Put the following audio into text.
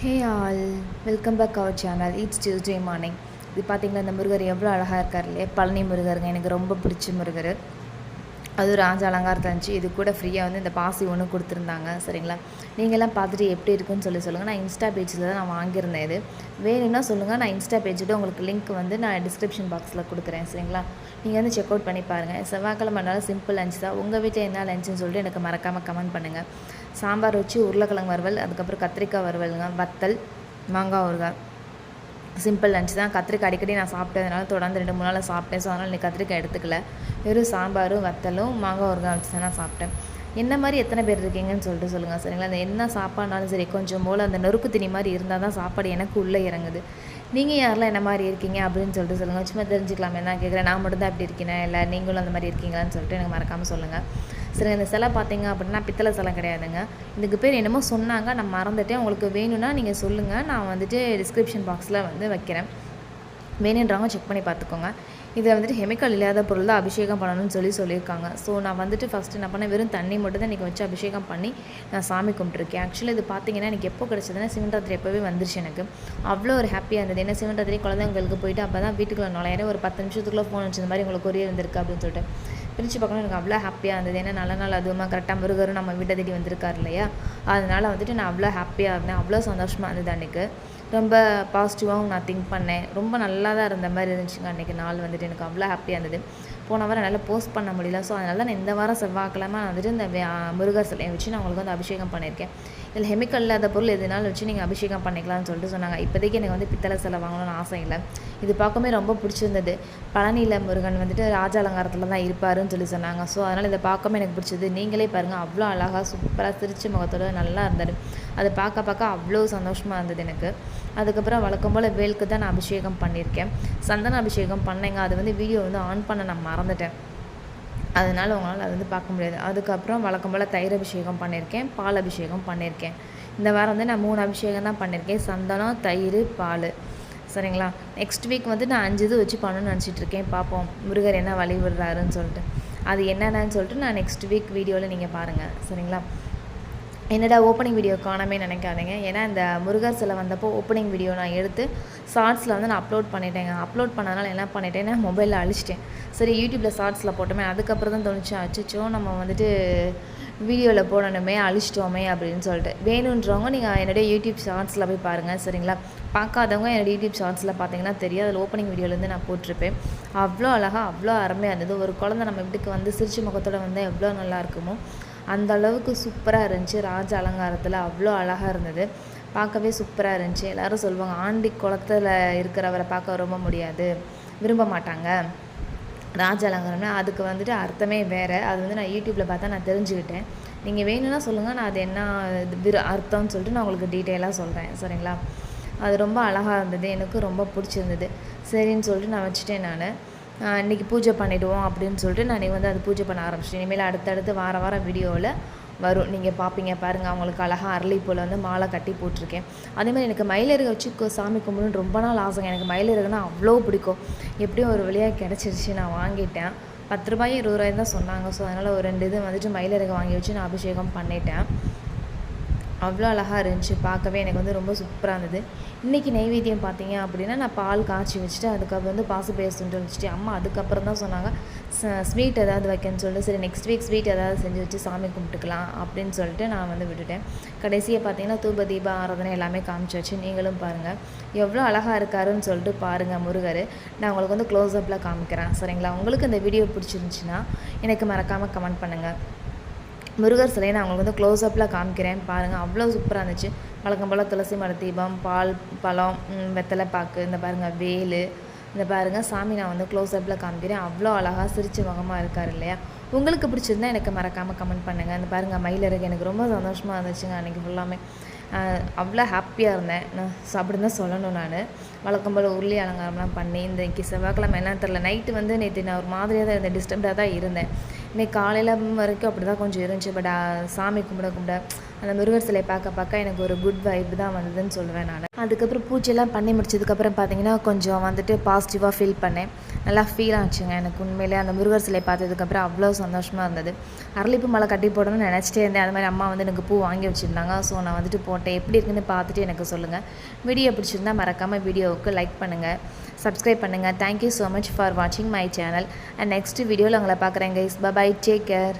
Hey all welcome back our channel it's Tuesday morning இது பார்த்திங்கன்னா இந்த முருகர் எவ்வளோ அழகாக இருக்கார் இல்லையா? பழனி முருகருங்க எனக்கு ரொம்ப பிடிச்ச முருகர். அது ராஜ அலங்காரத்தில் இருந்துச்சு. இது கூட ஃப்ரீயாக வந்து இந்த பாசி ஒன்று கொடுத்துருந்தாங்க. சரிங்களா? நீங்கள்லாம் பார்த்துட்டு எப்படி இருக்குன்னு சொல்லி சொல்லுங்கள் நான் இன்ஸ்டா பேஜில் தான் நான் வாங்கியிருந்தேன் இது. வேணும்னா சொல்லுங்கள் நான் இன்ஸ்டா பேஜோட உங்களுக்கு லிங்க் வந்து நான் டிஸ்கிரிப்ஷன் பாக்ஸில் கொடுக்குறேன். சரிங்களா? நீங்கள் வந்து செக் அவுட் பண்ணி பாருங்கள் செவ்வாய்க்கிழமை செவ்வாய்க்கிழமைனாலும் சிம்பிள் லஞ்ச் தான். உங்கள் வீட்டில் என்ன லஞ்சுன்னு சொல்லிட்டு எனக்கு மறக்காமல் கமெண்ட் பண்ணுங்கள் சாம்பார் வச்சு உருளைக்கிழங்கு வறுவல் அதுக்கப்புறம் கத்திரிக்காய் வறுவலுங்க வத்தல் மாங்காய் ஊறுகாய். சிம்பிள் லஞ்ச் தான். கத்திரிக்காய் அடிக்கடி நான் சாப்பிட்டதுனால தொடர்ந்து ரெண்டு மூணு நாள் சாப்பிட்டேன். ஸோ அதனால் இன்னைக்கு கத்திரிக்காய் எடுத்துக்கல. வெறும் சாம்பாரும் வத்தலும் மாங்காய் ஊறுகாய் வச்சு தான் நான் சாப்பிட்டேன். என்ன மாதிரி எத்தனை பேர் இருக்கீங்கன்னு சொல்லிட்டு சொல்லுங்கள் சரிங்களா? அந்த என்ன சாப்பாடுனாலும் சரி கொஞ்சம் போல் அந்த நொறுக்கு திணி மாதிரி இருந்தால் தான் சாப்பாடு எனக்கு உள்ளே இறங்குது. நீங்கள் யாரெல்லாம் என்ன மாதிரி இருக்கீங்க அப்படின்னு சொல்லிட்டு சொல்லுங்கள் சும்மா தெரிஞ்சுக்கலாமே. என்ன கேட்குறேன். நான் மட்டும் தான் அப்படி இருக்கேன்? இல்லை நீங்களும் அந்த மாதிரி இருக்கீங்களான்னு சொல்லிட்டு எனக்கு மறக்காமல் சொல்லுங்கள் சரி இந்த சிலை பார்த்தீங்க அப்படின்னா பித்தளை சிலை கிடையாதுங்க. இதுக்கு பேர் என்னமோ சொன்னாங்க. நான் மறந்துட்டேன். உங்களுக்கு வேணும்னா நீங்கள் சொல்லுங்கள் நான் வந்துட்டு டிஸ்கிரிப்ஷன் பாக்ஸில் வந்து வைக்கிறேன். வேணுன்றவங்க செக் பண்ணி பார்த்துக்கோங்க. இதை வந்துட்டு கெமிக்கல் இல்லாத பொருள் தான் அபிஷேகம் பண்ணணும்னு சொல்லி சொல்லியிருக்காங்க. ஸோ நான் வந்துட்டு ஃபஸ்ட்டு என்ன பண்ணேன்? வெறும் தண்ணி மட்டும் தான் இன்றைக்கி வச்சு அபிஷேகம் பண்ணி நான் சாமி கும்பிட்டுருக்கேன். ஆக்சுவலி இது பார்த்தீங்கன்னா எனக்கு எப்போ கிடச்சதுன்னா சிவன்ராத்திரி எப்போவே வந்துருச்சு எனக்கு. அவ்வளோ ஒரு ஹாப்பியாக இருந்தது. ஏன்னா சிவன்ராத்திரி குழந்தைங்களுக்கு போயிட்டு அப்போ தான் வீட்டுக்குள்ள நுழையிற ஒரு பத்து நிமிஷத்துக்குள்ளே ஃபோன் வச்சு இந்த மாதிரி உங்களுக்கு கொரியர் வந்திருக்கு அப்படின்னு சொல்லிட்டு. பிரித்து பார்க்கணும். எனக்கு அவ்வளோ ஹாப்பியாக இருந்தது. ஏன்னா நல்ல நாள் அதுவுமா கரெக்டாக முருகரும் நம்ம வீட்டை தேடி வந்திருக்கார் இல்லையா? அதனால் வந்துட்டு நான் அவ்வளோ ஹாப்பியாக இருந்தேன். அவ்வளோ சந்தோஷமாக இருந்தது அன்றைக்கு ரொம்ப பாசிட்டிவாகவும் நான் திங்க் பண்ணேன். ரொம்ப நல்லா தான் இருந்த மாதிரி இருந்துச்சுங்க அன்றைக்கி நாள் வந்துட்டு. எனக்கு அவ்வளோ ஹாப்பியாக இருந்தது. போன வாரம் என்னால் போஸ்ட் பண்ண முடியல. ஸோ அதனால நான் இந்த வாரம் செவ்வாய்க்கிழமை வந்துட்டு இந்த முருகர் சிலையை வச்சு நான் உங்களுக்கு வந்து அபிஷேகம் பண்ணியிருக்கேன். இதில் கெமிக்கல் இல்லாத பொருள் எதுனாலும் வச்சு நீங்கள் அபிஷேகம் பண்ணிக்கலாம்னு சொல்லிட்டு சொன்னாங்க. இப்போதைக்கு எனக்கு வந்து பித்தளை சிலை வாங்கணும்னு ஆசை இல்லை. இது பார்க்கவே ரொம்ப பிடிச்சிருந்தது. பழனியில் முருகன் வந்துட்டு ராஜ அலங்காரத்தில் தான் இருப்பாருன்னு சொல்லி சொன்னாங்க. ஸோ அதனால் இதை பார்க்கவே எனக்கு பிடிச்சது. நீங்களே பாருங்கள் அவ்வளோ அழகாக சூப்பராக சிரிச்சு முகத்தோடு நல்லா இருந்தார். அதை பார்க்க பார்க்க அவ்வளோ சந்தோஷமாக இருந்தது எனக்கு. அதுக்கப்புறம் வழக்கம் போல் வேலுக்கு தான் நான் அபிஷேகம் பண்ணியிருக்கேன். சந்தன அபிஷேகம் பண்ணேங்க. அது வந்து வீடியோ வந்து ஆன் பண்ண நம்ம மறந்துட்டேன். அதனால் உங்களால் அது வந்து பார்க்க முடியாது. அதுக்கப்புறம் வழக்கம் போல் தயிர் அபிஷேகம் பண்ணியிருக்கேன் பால் அபிஷேகம் பண்ணியிருக்கேன். இந்த வாரம் வந்து நான் மூணு அபிஷேகம் தான் பண்ணியிருக்கேன். சந்தனம் தயிர் பால். சரிங்களா? நெக்ஸ்ட் வீக் வந்து நான் அஞ்சு இது வச்சு பண்ணணும்னு நினச்சிட்ருக்கேன் பார்ப்போம். முருகர் என்ன வழி விடுறாருன்னு சொல்லிட்டு. அது என்னென்னு சொல்லிட்டு நான் நெக்ஸ்ட் வீக் வீடியோவில் நீங்கள் பாருங்கள் சரிங்களா? என்னடா ஓப்பனிங் வீடியோ காணாமே நினைக்காதீங்க. ஏன்னா இந்த முருகர் சிலை வந்தப்போ ஓப்பனிங் வீடியோ நான் எடுத்து ஷார்ட்ஸில் வந்து நான் அப்லோட் பண்ணிட்டேங்க. அப்லோட் பண்ணனால என்ன பண்ணிட்டேன்னா மொபைலில் அழிச்சிட்டேன். சரி யூடியூப்பில் ஷார்ட்ஸில் போட்டோமே அதுக்கப்புறம் தான் தோணுச்சு அச்சோ நம்ம வந்துட்டு வீடியோவில் போடணுமே அழிச்சிட்டோமே அப்படின்னு சொல்லிட்டு. வேணுன்றவங்க நீங்கள் என்னுடைய யூடியூப் ஷார்ட்ஸில் போய் பாருங்கள் சரிங்களா? பார்க்காதவங்க என்னோடய யூடியூப் ஷார்ட்ஸில் பார்த்தீங்கன்னா தெரியும். அதில் ஓப்பனிங் வீடியோலேருந்து நான் போட்டிருப்பேன். அவ்வளோ அழகாக அவ்வளோ அருமையாக இருந்தது. ஒரு குழந்தை நம்ம வீட்டுக்கு வந்து சிரிச்சு முகத்தோடு வந்தால் எவ்வளோ நல்லா இருக்குமோ. அந்த அளவுக்கு சூப்பராக இருந்துச்சு. ராஜ அலங்காரத்தில் அவ்வளோ அழகாக இருந்தது. பார்க்கவே சூப்பராக இருந்துச்சு. எல்லோரும் சொல்லுவாங்க ஆண்டி குளத்தில் இருக்கிறவரை பார்க்க ரொம்ப முடியாது. விரும்ப மாட்டாங்க. ராஜ அலங்காரம்னா அதுக்கு வந்துட்டு அர்த்தமே வேறு. அது வந்து நான் யூடியூப்பில் பார்த்தா நான் தெரிஞ்சுக்கிட்டேன். நீங்கள் வேணும்னா சொல்லுங்கள் நான் அது என்ன விரு அர்த்தம்னு சொல்லிட்டு நான் உங்களுக்கு டீட்டெயிலாக சொல்கிறேன் சரிங்களா? அது ரொம்ப அழகாக இருந்தது. எனக்கு ரொம்ப பிடிச்சிருந்தது. சரின்னு சொல்லிட்டு நான் வச்சுட்டேன் நான். இன்றைக்கி பூஜை பண்ணிவிடுவோம் அப்படின்னு சொல்லிட்டு நான் வந்து அது பூஜை பண்ண ஆரம்பிச்சிட்டேன். இனிமேல் அடுத்தடுத்து வார வாரம் வீடியோவில் வரும். நீங்கள் பார்ப்பீங்க பாருங்கள் அவங்களுக்கு அழகாக அரளிப்பூவில் வந்து மாலை கட்டி போட்டிருக்கேன். அதேமாதிரி எனக்கு மயிலருகை வச்சு சாமி கும்பிடுன்னு ரொம்ப நாள் ஆசைங்க. எனக்கு மயிலருகுனா அவ்வளோ பிடிக்கும். எப்படியும் ஒரு வழியாக கிடச்சிருச்சு நான் வாங்கிட்டேன். பத்து ரூபாயும் இருபது ரூபாய் தான் சொன்னாங்க. ஸோ அதனால் ஒரு ரெண்டு இது வந்துட்டு மயிலருகை வாங்கி வச்சு நான் அபிஷேகம் பண்ணிட்டேன். அவ்வளோ அழகாக இருந்துச்சு. பார்க்கவே எனக்கு வந்து ரொம்ப சூப்பராக இருந்தது. இன்றைக்கி நைவேத்தியம் பார்த்தீங்க அப்படின்னா நான் பால் காய்ச்சி வச்சுட்டு அதுக்கப்புறம் வந்து பாசு பேசுன்ட்டு வச்சுட்டு அம்மா அதுக்கப்புறம் தான் சொன்னாங்க ஸ்வீட் ஏதாவது வைக்கன்னு சொல்லிட்டு சரி நெக்ஸ்ட் வீக் ஸ்வீட் ஏதாவது செஞ்சு வச்சு சாமி கும்பிட்டுக்கலாம் அப்படின்னு சொல்லிட்டு நான் வந்து விட்டுட்டேன். கடைசியாக பார்த்தீங்கன்னா தூப தீப ஆராதனை எல்லாமே காமிச்சு வச்சு நீங்களும் பாருங்கள் எவ்வளோ அழகாக இருக்காருன்னு சொல்லிட்டு பாருங்கள் முருகர். நான் உங்களுக்கு வந்து க்ளோஸ் அப்பில் காமிக்கிறேன். சரிங்களா? உங்களுக்கு இந்த வீடியோ பிடிச்சிருந்துச்சின்னா எனக்கு மறக்காமல் கமெண்ட் பண்ணுங்கள் முருகர் சிலையை நான் உங்களுக்கு வந்து க்ளோஸ் அப்பில் காமிக்கிறேன். பாருங்கள் அவ்வளோ சூப்பராக இருந்துச்சு. வழக்கம் போல் துளசி மர தீபம் பால் பழம் வெத்தலை பாக்கு இந்த பாருங்கள் வேல் இந்த பாருங்கள் சாமி நான் வந்து க்ளோஸ் அப்பில் காமிக்கிறேன். அவ்வளோ அழகாக சிரிச்ச முகமாக இருக்கார் இல்லையா? உங்களுக்கு பிடிச்சிருந்தா எனக்கு மறக்காமல் கமெண்ட் பண்ணுங்கள் இந்த பாருங்கள் மயிலருக்கு எனக்கு ரொம்ப சந்தோஷமாக இருந்துச்சுங்க அன்றைக்கி ஃபுல்லாமே அவ்வளோ ஹாப்பியாக இருந்தேன். நான் அப்படின்னு தான் சொல்லணும் நான். வழக்கம் போல் உருளி அலங்காரம்லாம் பண்ணி இன்றைக்கி செவ்வாய்க்கிழமை என்ன தெரில நைட்டு வந்து நேற்று நான் ஒரு மாதிரியாக தான் இருந்தேன். டிஸ்டர்ப்டாக தான் இருந்தேன். இன்னைக்கு காலையில் வரைக்கும் அப்படி தான் கொஞ்சம் இருந்துச்சு. பட் சாமி கும்பிட கும்பிட அந்த முருகர் சிலை பார்க்க பார்க்க எனக்கு ஒரு குட் வைப் தான் வந்ததுன்னு சொல்லுவேன் நான். அதுக்கப்புறம் பூஜைலாம் பண்ணி முடிச்சதுக்கப்புறம் பார்த்தீங்கன்னா கொஞ்சம் வந்துட்டு பாசிட்டிவாக ஃபீல் பண்ணேன். நல்லா ஃபீல் ஆச்சுங்க. எனக்கு உண்மையிலே அந்த முருகர் சிலை பார்த்ததுக்கப்புறம் அவ்வளோ சந்தோஷமாக இருந்தது. அரளிப்பூ மலை கட்டி போடணும்னு நினச்சிட்டே இருந்தேன். அது மாதிரி அம்மா வந்து எனக்கு பூ வாங்கி வச்சுருந்தாங்க. ஸோ நான் வந்துட்டு போட்டேன். எப்படி இருக்குன்னு பார்த்துட்டு எனக்கு சொல்லுங்கள் வீடியோ பிடிச்சிருந்தா மறக்காமல் வீடியோவுக்கு லைக் பண்ணுங்கள் சப்ஸ்கிரைப் பண்ணுங்கள் thank you so much for வாட்சிங் மை சேனல் அண்ட் நெக்ஸ்ட் வீடியோவில் உங்களை பார்க்குறேன் கைஸ் பபாய் டேக் கேர்